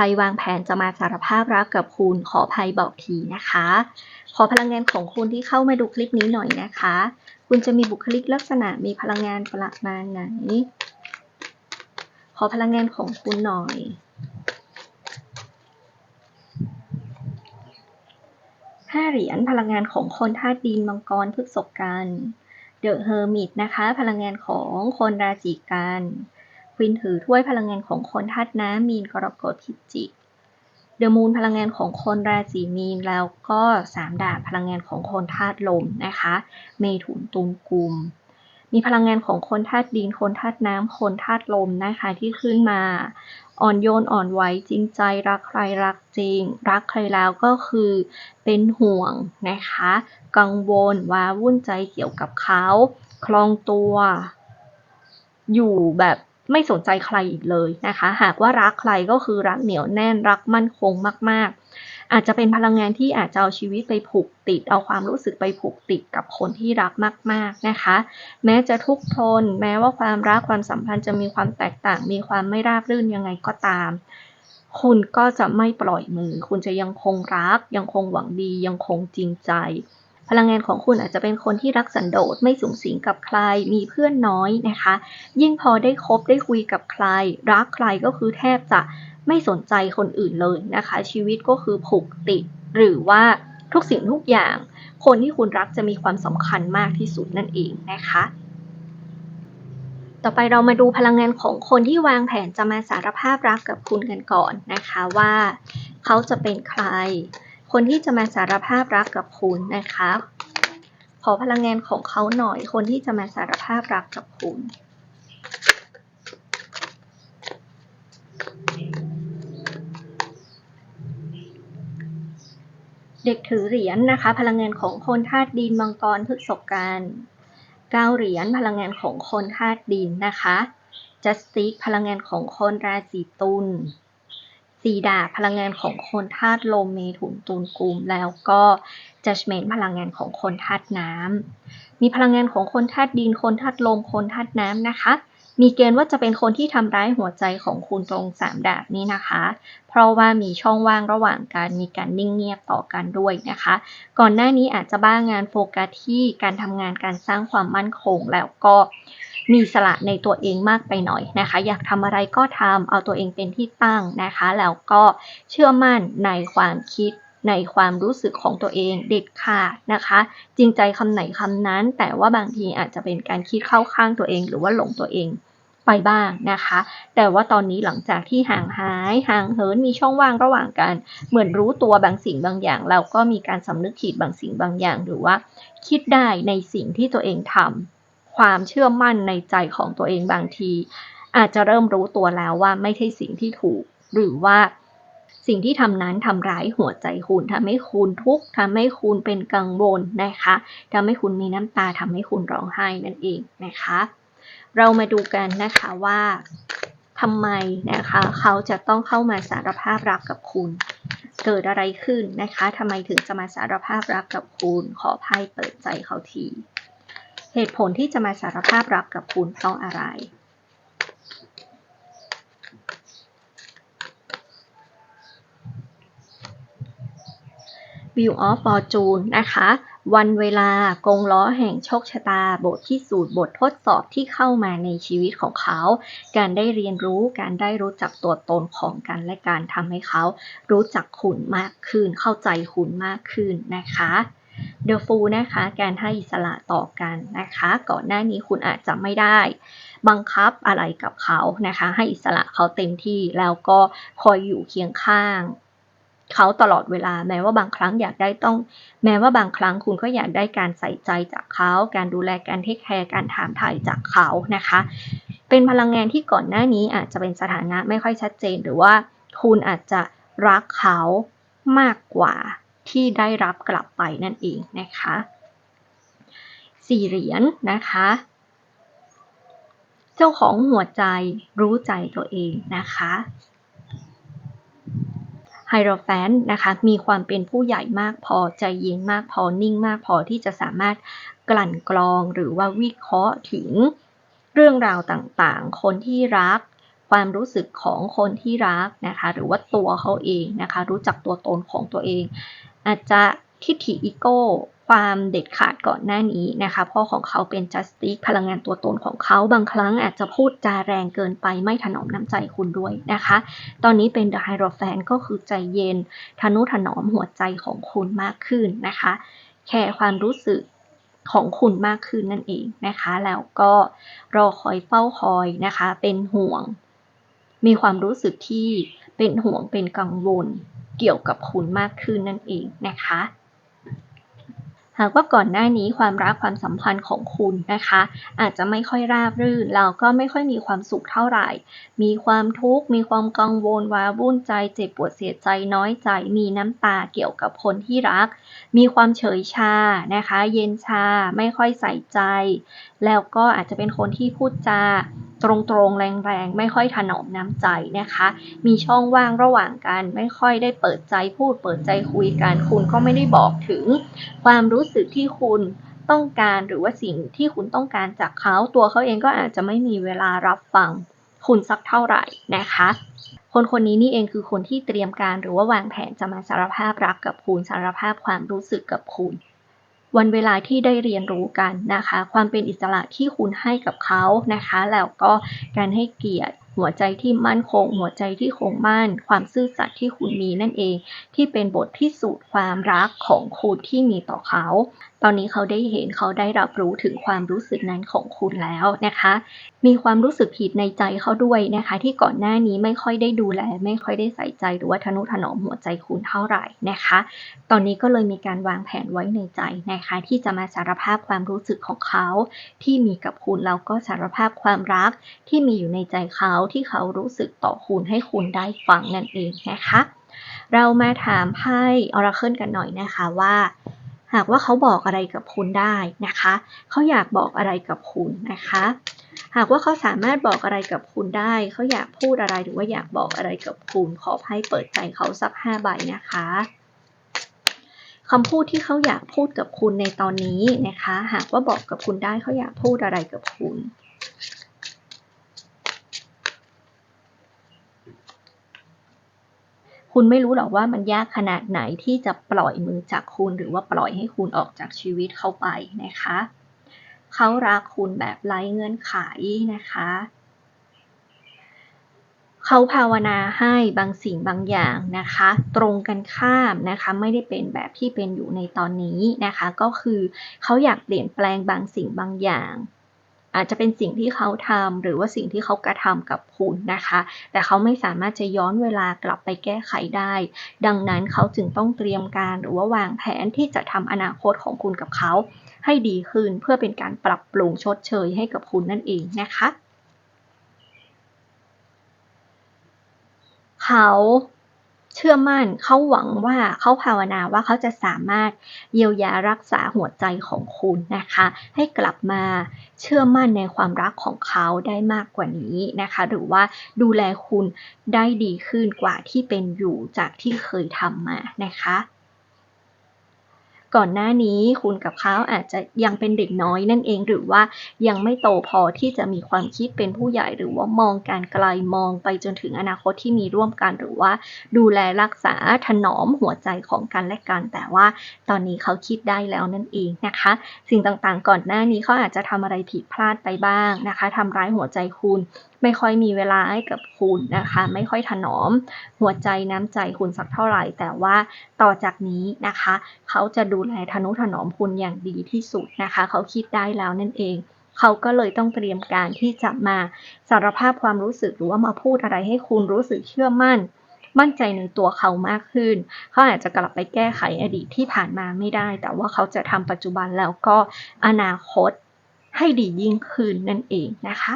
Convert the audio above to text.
รวางแผนจะมาสารภาพรักกับคุณขอภัยบอกทีนะคะ ขอพลังงานของคุณที่เข้ามาดูคลิปนี้หน่อยนะคะ คุณจะมีบุคลิกลักษณะมีพลังงานประมาณไหน ขอพลังงานของคุณหน่อยห้าเหรียญพลังงานของคนธาตุดินมังกรพฤกษกันเดอะเฮอร์มิตนะคะ พลังงานของคนราศีกัน วินถือถ้วยพลังงานของคนธาตุน้ำมีนกรกฎพิจิกเดอะมูนพลังงานของคนราศีมีนแล้วก็สามดาบพลังงานของคนธาตุลมนะคะ เมถุนตุลกุม มีพลังงานของคนธาตุดิน คนธาตุน้ำ คนธาตุลมนะคะที่ขึ้นมา อ่อนโยนอ่อนไหวจริงใจ รักใครรักจริง รักใครแล้วก็คือเป็นห่วงนะคะ กังวลว้าวุ่นใจเกี่ยวกับเขา คลองตัว อยู่แบบ ไม่สนใจใครอีกเลยนะคะ หากว่ารักใครก็คือรักเหนียวแน่นรักมั่นคงมาก ๆ อาจจะเป็นพลังงานที่อาจจะเอาชีวิตไปผูกติด เอาความรู้สึกไปผูกติดกับคนที่รักมาก ๆนะคะ แม้จะทุกข์ทน แม้ว่าความรักความสัมพันธ์จะมีความแตกต่าง มีความไม่ราบรื่นยังไงก็ตาม คุณก็จะไม่ปล่อยมือ คุณจะยังคงรัก ยังคงหวังดี ยังคงจริงใจ พลังงานของคุณอาจจะเป็นคนที่รักสันโดษไม่สูงสิงกับใคร มีเพื่อนน้อยนะคะ ยิ่งพอได้คบได้คุยกับใคร รักใครก็คือแทบจะไม่สนใจคนอื่นเลยนะคะ ชีวิตก็คือผูกติด หรือว่าทุกสิ่งทุกอย่าง คนที่คุณรักจะมีความสำคัญมากที่สุดนั่นเองนะคะต่อไปเรามาดูพลังงานของคนที่วางแผนจะมาสารภาพรักกับคุณกันก่อนนะคะว่า เขาจะเป็นใคร คนที่จะมาสารภาพรักกับคุณนะคะขอพลังงานของเขาหน่อย คนที่จะมาสารภาพรักกับคุณเด็กถือเหรียญนะคะ พลังงานของคนธาตุดินมังกรพฤษภกันเก้าเหรียญพลังงานของคนธาตุดินนะคะจัสติกพลังงานของคนราศีตุล สีดาบพลังงานของคนธาตุลมเมถุนตุลกุม แล้วก็ judgment พลังงานของคนธาตุน้ำมีพลังงานของคนธาตุดิน คนธาตุลม คนธาตุน้ำนะคะ มีเกณฑ์ว่าจะเป็นคนที่ทำร้ายหัวใจของคุณตรงสามดาบนี้นะคะ เพราะว่ามีช่องว่างระหว่างการมีการนิ่งเงียบต่อกันด้วยนะคะ ก่อนหน้านี้อาจจะบ้างงานโฟกัสที่การทำงานการสร้างความมั่นคงแล้วก็ มีสละในตัวเองมากไปหน่อยนะคะ อยากทำอะไรก็ทำเอาตัวเองเป็นที่ตั้งนะคะ แล้วก็เชื่อมั่นในความคิดในความรู้สึกของตัวเองเด็ดขาดนะคะ จริงใจคำไหนคำนั้น แต่ว่าบางทีอาจจะเป็นการคิดเข้าข้างตัวเอง หรือว่าหลงตัวเองไปบ้างนะคะ แต่ว่าตอนนี้หลังจากที่ห่างหายห่างเหินมีช่องว่างระหว่างกัน เหมือนรู้ตัวบางสิ่งบางอย่างแล้วก็มีการสำนึกผิดบางสิ่งบางอย่าง หรือว่า คิดได้ในสิ่งที่ตัวเองทำ ความเชื่อมั่นในใจของตัวเองบางที อาจจะเริ่มรู้ตัวแล้วว่าไม่ใช่สิ่งที่ถูก หรือว่าสิ่งที่ทำนั้นทำร้ายหัวใจคุณทำให้คุณทุกข์ทำให้คุณเป็นกังวลนะคะทำให้คุณมีน้ำตาทำให้คุณร้องไห้นั่นเองนะคะ เรามาดูกันนะคะว่าทำไมนะคะเขาจะต้องเข้ามาสารภาพรักกับคุณ เกิดอะไรขึ้นนะคะทำไมถึงจะมาสารภาพรักกับคุณ ขอไพ่เปิดใจเขาที เหตุผลที่จะมาสารภาพรักกับคุณเพราะอะไร View of Fortune นะคะ วันเวลากงล้อแห่งโชคชะตา บทพิสูจน์บททดสอบที่เข้ามาในชีวิตของเขา การได้เรียนรู้ การได้รู้จักตัวตนของกันและการทำให้เขา รู้จักคุณมากขึ้น เข้าใจคุณมากขึ้นนะคะ The Fool นะคะการให้อิสระต่อกันนะคะ ก่อนหน้านี้คุณอาจจะไม่ได้บังคับอะไรกับเขานะคะ ให้อิสระเขาเต็มที่แล้วก็คอยอยู่เคียงข้างเขาตลอดเวลาแม้ว่าบางครั้งอยากได้ต้อง แม้ว่าบางครั้งคุณก็อยากได้การใส่ใจจากเขา การดูแลการเทคแคร์การถามถ่ายจากเขานะคะ เป็นพลังงานที่ก่อนหน้านี้อาจจะเป็นสถานะไม่ค่อยชัดเจน หรือว่าคุณอาจจะรักเขามากกว่า ที่ได้รับกลับไปนั่นเองนะคะสี่เหรียญนะคะ เจ้าของหัวใจรู้ใจตัวเองนะคะไฮโรแฟนนะคะมีความเป็นผู้ใหญ่มากพอใจเย็นมากพอนิ่งมากพอที่จะสามารถกลั่นกรองหรือว่าวิเคราะห์ถึงเรื่องราวต่างๆ คนที่รัก ความรู้สึกของคนที่รักนะคะ หรือว่าตัวเขาเองนะคะ รู้จักตัวตนของตัวเอง อาจจะทิฐิอีโก้ความเด็ดขาดก่อนหน้านี้นะคะพราะของเขาเป็น justice พลังงานตัวตนของเขาบางครั้งอาจจะพูดจาแรงเกินไปไม่ถนอมน้ำใจคุณด้วยนะคะ ตอนนี้เป็น the hierophant ก็คือใจเย็นทนุถนอมหัวใจของคุณมากขึ้นนะคะ แค่ความรู้สึกของคุณมากขึ้นนั่นเองนะคะ แล้วก็รอคอยเฝ้าคอยนะคะ เป็นห่วง มีความรู้สึกที่เป็นห่วงเป็นกังวล เกี่ยวกับคุณมากขึ้นนั่นเองนะคะ หากว่าก่อนหน้านี้ความรักความสัมพันธ์ของคุณนะคะ อาจจะไม่ค่อยราบรื่นเราก็ไม่ค่อยมีความสุขเท่าไหร่ มีความทุกข์มีความกังวลว้าวุ่นใจเจ็บปวดเสียใจน้อยใจ มีน้ำตาเกี่ยวกับคนที่รัก มีความเฉยชานะคะ เย็นชาไม่ค่อยใส่ใจ แล้วก็อาจจะเป็นคนที่พูดจา ตรงๆ แรงๆ ไม่ค่อยถนอมน้ำใจนะคะ มีช่องว่างระหว่างกันไม่ค่อยได้เปิดใจพูด เปิดใจคุยกัน คุณก็ไม่ได้บอกถึง ความรู้สึกที่คุณต้องการหรือว่าสิ่งที่คุณต้องการจากเขาตัวเขาเองก็อาจจะไม่มีเวลารับฟัง คุณสักเท่าไหร่นะคะ คนคนนี้นี่เองคือคนที่เตรียมการหรือว่าวางแผนจะมาสารภาพรักกับคุณสารภาพความรู้สึกกับคุณ วันเวลาที่ได้เรียนรู้กันนะคะ ความเป็นอิสระที่คุณให้กับเขานะคะ แล้วก็การให้เกียรติหัวใจที่มั่นคง หัวใจที่คงมั่น ความซื่อสัตย์ที่คุณมีนั่นเอง ที่เป็นบทพิสูจน์ความรักของคุณที่มีต่อเขาตอนนี้เขาได้เห็นเขาได้รับรู้ถึงความรู้สึกนั้นของคุณแล้วนะคะ มีความรู้สึกผิดในใจเขาด้วยนะคะ ที่ก่อนหน้านี้ไม่ค่อยได้ดูแล ไม่ค่อยได้ใส่ใจหรือว่าทนุถนอมหัวใจคุณเท่าไหร่นะคะ ตอนนี้ก็เลยมีการวางแผนไว้ในใจนะคะ ที่จะมาสารภาพความรู้สึกของเขา ที่มีกับคุณแล้วก็สารภาพความรัก ที่มีอยู่ในใจเขาที่เขารู้สึกต่อคุณให้คุณได้ฟังนั่นเองนะคะ เรามาถามไพ่ออราเคิลกันหน่อยนะคะว่า หากว่าเขาบอกอะไรกับคุณได้นะคะ เขาอยากบอกอะไรกับคุณนะคะ หากว่าเขาสามารถบอกอะไรกับคุณได้ เขาอยากพูดอะไรหรือว่าอยากบอกอะไรกับคุณ ขอไพ่เปิดใจเขาสักห้าใบนะคะคำพูดที่เขาอยากพูดกับคุณในตอนนี้นะคะ หากว่าบอกกับคุณได้เขาอยากพูดอะไรกับคุณ คุณไม่รู้หรอกว่ามันยากขนาดไหนที่จะปล่อยมือจากคุณ หรือว่าปล่อยให้คุณออกจากชีวิตเข้าไปนะคะ เขารักคุณแบบไร้เงื่อนไขนะคะ เขาภาวนาให้บางสิ่งบางอย่างนะคะ ตรงกันข้ามนะคะไม่ได้เป็นแบบที่เป็นอยู่ในตอนนี้นะคะ ก็คือเขาอยากเปลี่ยนแปลงบางสิ่งบางอย่าง อาจจะเป็นสิ่งที่เขาทำหรือว่าสิ่งที่เขากระทำกับคุณนะคะ แต่เขาไม่สามารถจะย้อนเวลากลับไปแก้ไขได้ ดังนั้นเขาจึงต้องเตรียมการหรือว่าวางแผนที่จะทำอนาคตของคุณกับเขา ให้ดีขึ้นเพื่อเป็นการปรับปรุงชดเชยให้กับคุณนั่นเองนะคะ เขา เชื่อมั่นเขาหวังว่าเขาภาวนาว่าเขาจะสามารถเยียวยารักษาหัวใจของคุณนะคะ ให้กลับมาเชื่อมั่นในความรักของเขาได้มากกว่านี้นะคะ หรือว่าดูแลคุณได้ดีขึ้นกว่าที่เป็นอยู่จากที่เคยทำมานะคะ ก่อนหน้านี้คุณกับเขาอาจจะยังเป็นเด็กน้อยนั่นเองหรือว่ายังไม่โตพอที่จะมีความคิดเป็นผู้ใหญ่หรือว่ามองการไกลมองไปจนถึงอนาคตที่มีร่วมกันหรือว่า ดูแลรักษาถนอมหัวใจของกันและกัน แต่ว่าตอนนี้เขาคิดได้แล้วนั่นเองนะคะ สิ่งต่างๆ ก่อนหน้านี้เขาอาจจะทำอะไรผิดพลาดไปบ้างนะคะทำร้ายหัวใจคุณไม่ค่อยมีเวลาให้กับคุณนะคะ ไม่ค่อยถนอมหัวใจน้ำใจคุณสักเท่าไหร่ แต่ว่าต่อจากนี้นะคะ เขาจะดูแลทนุถนอมคุณอย่างดีที่สุดนะคะ เขาคิดได้แล้วนั่นเองเขาก็เลยต้องเตรียมการที่จะมาสารภาพความรู้สึกหรือว่ามาพูดอะไรให้คุณรู้สึกเชื่อมั่น มั่นใจในตัวเขามากขึ้น เขาอาจจะกลับไปแก้ไขอดีตที่ผ่านมาไม่ได้ แต่ว่าเขาจะทำปัจจุบันแล้วก็อนาคตให้ดียิ่งขึ้นนั่นเองนะคะ